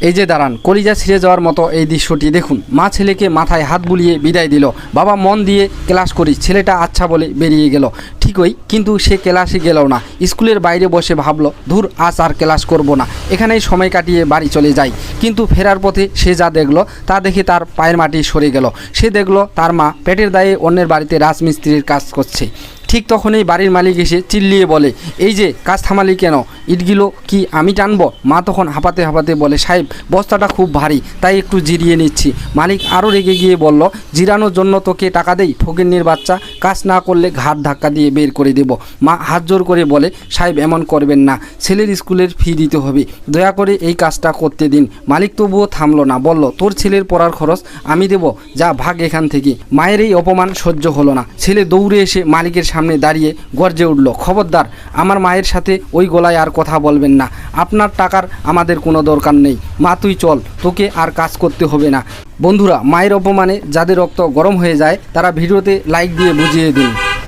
এই যে দাঁড়ান, কলিজা ছিঁড়ে যাওয়ার মতো এই দৃশ্যটি দেখুন। মা ছেলেকে মাথায় হাত বুলিয়ে বিদায় দিল। বাবা মন দিয়ে ক্লাস করি ছেলেটা আচ্ছা বলে বেরিয়ে গেল। ঠিকই কিন্তু সে ক্লাসে গেল না। স্কুলের বাইরে বসে ভাবলো, ধুর, আজ আর ক্লাস করব না। এখানেই সময় কাটিয়ে বাড়ি চলে যাই। কিন্তু ফেরার পথে সে যা দেখল, তা দেখে তার পায়ের মাটি সরে গেল। সে দেখল, তার মা পেটের দায়ে অন্যের বাড়িতে রাজমিস্ত্রির কাজ করছে। ঠিক তখনই বাড়ির মালিক এসে চিল্লিয়ে বলে, এই যে কাজ থামালি কেন? ইটগুলো কি আমি টানবো? মা তখন হাঁপাতে হাঁপাতে বলে, সাহেব, বস্তাটা খুব ভারী, তাই একটু জিরিয়ে নিচ্ছি। মালিক আরও রেগে গিয়ে বলল, জিরানোর জন্য তোকে টাকা দেই, ফকিন্নির বাচ্চা, কাজ না করলে ঘাট ধাক্কা দিয়ে বের করে দেব। মা হাত জোর করে বলে, সাহেব, এমন করবেন না, ছেলের স্কুলের ফি দিতে হবে, দয়া করে এই কাজটা করতে দিন। মালিক তবুও থামলো না, বলল, তোর ছেলের পড়ার খরচ আমি দেব, যা ভাগ এখান থেকে। মায়ের এই অপমান সহ্য হলো না, ছেলে দৌড়ে এসে মালিকের সামনে দাঁড়িয়ে গর্জে উঠল, খবরদার, আমার মায়ের সাথে ওই গলায় আর কথা বলবেন না। আপনার টাকার আমাদের কোনো দরকার নেই। মা, তুই চল, তোকে আর কাজ করতে হবে না। বন্ধুরা, মায়ের অপমানে যাদের রক্ত গরম হয়ে যায়, তারা ভিডিওতে লাইক দিয়ে বুঝিয়ে দিন।